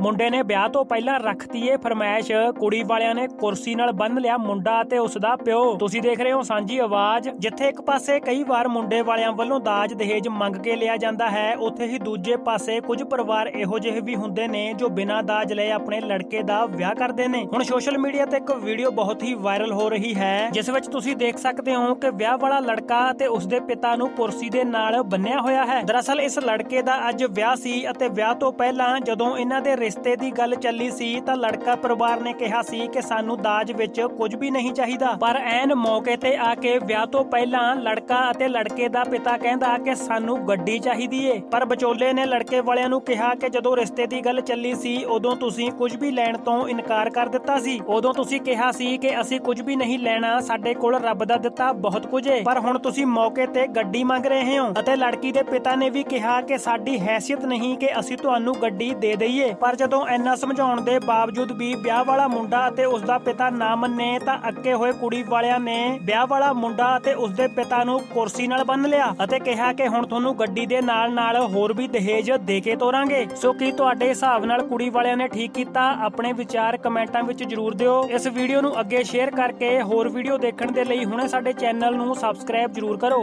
ਮੁੰਡੇ ਨੇ ਵਿਆਹ ਤੋਂ ਪਹਿਲਾਂ ਰੱਖਤੀ ਏ ਫਰਮਾਇਸ਼। ਕੁੜੀ ਵਾਲਿਆਂ ਨੇ ਕੁਰਸੀ ਨਾਲ ਬੰਨ ਲਿਆ ਮੁੰਡਾ ਤੇ ਉਸ ਦਾ ਪਿਓ। ਤੁਸੀਂ ਦੇਖ ਰਹੇ ਹੋ ਸਾਂਝੀ ਆਵਾਜ਼, ਜਿੱਥੇ ਇੱਕ ਪਾਸੇ ਕਈ ਵਾਰ ਮੁੰਡੇ ਵਾਲਿਆਂ ਵੱਲੋਂ ਦਾਜ ਦਹੇਜ ਮੰਗ ਕੇ ਲਿਆ ਜਾਂਦਾ ਹੈ, ਉੱਥੇ ਹੀ ਦੂਜੇ ਪਾਸੇ ਕੁਝ ਪਰਿਵਾਰ ਇਹੋ ਜਿਹੇ ਵੀ ਹੁੰਦੇ ਨੇ ਜੋ ਬਿਨਾਂ ਦਾਜ ਲਏ ਆਪਣੇ ਲੜਕੇ ਦਾ ਵਿਆਹ ਕਰਦੇ ਨੇ। ਹੁਣ ਸੋਸ਼ਲ ਮੀਡੀਆ ਤੇ ਇੱਕ ਵੀਡੀਓ ਬਹੁਤ ਹੀ ਵਾਇਰਲ ਹੋ ਰਹੀ ਹੈ, ਜਿਸ ਵਿੱਚ ਤੁਸੀਂ ਦੇਖ ਸਕਦੇ ਹੋ ਕਿ ਵਿਆਹ ਵਾਲਾ ਲੜਕਾ ਅਤੇ ਉਸ ਦੇ ਪਿਤਾ ਨੂੰ ਕੁਰਸੀ ਦੇ ਨਾਲ ਬੰਨਿਆ ਹੋਇਆ ਹੈ। ਦਰਅਸਲ ਇਸ ਲੜਕੇ ਦਾ ਅੱਜ ਵਿਆਹ ਸੀ ਅਤੇ ਵਿਆਹ ਤੋਂ ਪਹਿਲਾਂ ਜਦੋਂ ਇਹਨਾਂ ਦੇ ਰਿਸ਼ਤੇ ਦੀ ਗੱਲ ਚੱਲੀ ਸੀ ਤਾਂ ਲੜਕਾ ਪਰਿਵਾਰ ਨੇ ਕਿਹਾ ਸੀ ਕਿ ਸਾਨੂੰ ਦਾਜ ਵਿੱਚ ਕੁਝ ਵੀ ਨਹੀਂ ਚਾਹੀਦਾ। ਪਰ ਐਨ ਮੌਕੇ ਤੇ ਆ ਕੇ ਵਿਆਹ ਤੋਂ ਪਹਿਲਾਂ ਲੜਕਾ ਅਤੇ ਲੜਕੇ ਦਾ ਪਿਤਾ ਕਹਿੰਦਾ ਕਿ ਸਾਨੂੰ ਗੱਡੀ ਚਾਹੀਦੀ ਏ। ਪਰ ਵਿਚੋਲੇ ਨੇ ਲੜਕੇ ਵਾਲਿਆਂ ਨੂੰ ਕਿਹਾ ਕਿ ਜਦੋਂ ਰਿਸ਼ਤੇ ਦੀ ਗੱਲ ਚੱਲੀ ਸੀ, ਉਦੋਂ ਤੁਸੀਂ ਕੁਝ ਵੀ ਲੈਣ ਤੋਂ ਇਨਕਾਰ ਕਰ ਦਿੱਤਾ ਸੀ। ਉਦੋਂ ਤੁਸੀਂ ਕਿਹਾ ਸੀ ਕਿ ਅਸੀਂ ਕੁਝ ਵੀ ਨਹੀਂ ਲੈਣਾ, ਸਾਡੇ ਕੋਲ ਰੱਬ ਦਾ ਦਿੱਤਾ ਬਹੁਤ ਕੁਝ ਏ। ਪਰ ਹੁਣ ਤੁਸੀਂ ਮੌਕੇ ਤੇ ਗੱਡੀ ਮੰਗ ਰਹੇ ਹੋ। ਅਤੇ ਲੜਕੀ ਦੇ ਪਿਤਾ ਨੇ ਵੀ ਕਿਹਾ ਕਿ ਸਾਡੀ ਹੈਸੀਅਤ ਨਹੀਂ ਕਿ ਅਸੀਂ ਤੁਹਾਨੂੰ ਗੱਡੀ ਦੇ ਦਈਏ। ਪਰ ਜਦੋਂ ਇੰਨਾ ਸਮਝਾਉਣ ਦੇ ਬਾਵਜੂਦ ਵੀ ਵਿਆਹ ਵਾਲਾ ਮੁੰਡਾ ਅਤੇ ਉਸ ਦਾ ਪਿਤਾ ਨਾ ਮੰਨੇ ਤਾਂ ਅੱਕੇ ਹੋਏ ਕੁੜੀ ਵਾਲਿਆਂ ਨੇ ਵਿਆਹ ਵਾਲਾ ਮੁੰਡਾ ਅਤੇ ਉਸ ਦੇ ਪਿਤਾ ਨੂੰ ਕੁਰਸੀ ਨਾਲ ਬੰਨ ਲਿਆ ਅਤੇ ਕਿਹਾ ਕਿ ਹੁਣ ਤੁਹਾਨੂੰ ਗੱਡੀ ਦੇ ਨਾਲ ਨਾਲ ਹੋਰ ਵੀ ਦਹੇਜ ਦੇ ਕੇ ਤੋਰਾਂਗੇ। ਸੋ ਕੀ ਤੁਹਾਡੇ ਹਿਸਾਬ ਨਾਲ ਕੁੜੀ ਵਾਲਿਆਂ ਨੇ ਠੀਕ ਕੀਤਾ? ਆਪਣੇ ਵਿਚਾਰ ਕਮੈਂਟਾਂ ਵਿੱਚ ਜਰੂਰ ਦਿਓ। ਇਸ ਵੀਡੀਓ ਨੂੰ ਅੱਗੇ ਸ਼ੇਅਰ ਕਰਕੇ ਹੋਰ ਵੀਡੀਓ ਦੇਖਣ ਦੇ ਲਈ ਹੁਣੇ ਸਾਡੇ ਚੈਨਲ ਨੂੰ ਸਬਸਕ੍ਰਾਈਬ ਜਰੂਰ ਕਰੋ।